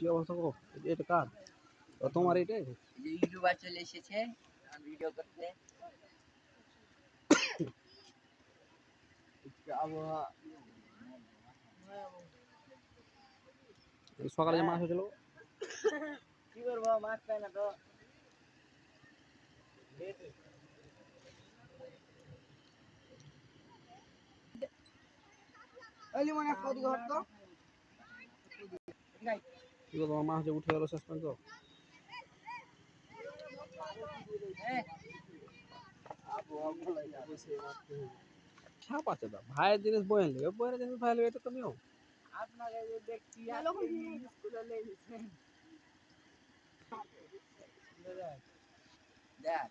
কি অবস্থা গো? এটা কার? তোমার এটাই ইউটিউবার চলে এসেছে ভিডিও করতে। সকালে যে মাছ হয়েছিল কি করব মাছ পাই না তো। ওই মনে কদি ঘর তো। কি তোমার মাছ যে উঠে গেল শেষ পর্যন্ত। সাপ আছে দা ভাইয়ের জিনিস বয়েন নেবে বয়ের জিনিস ভাই নেবে এটা তুমিও দেখ।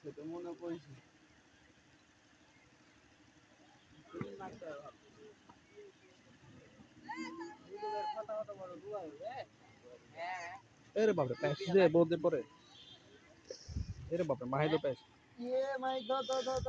আছে তো মনে করছি। বাপরে বলতে পরে। এরে বাপরে মাহিলো প্যাস ইয়ে মাই দ দ দ দ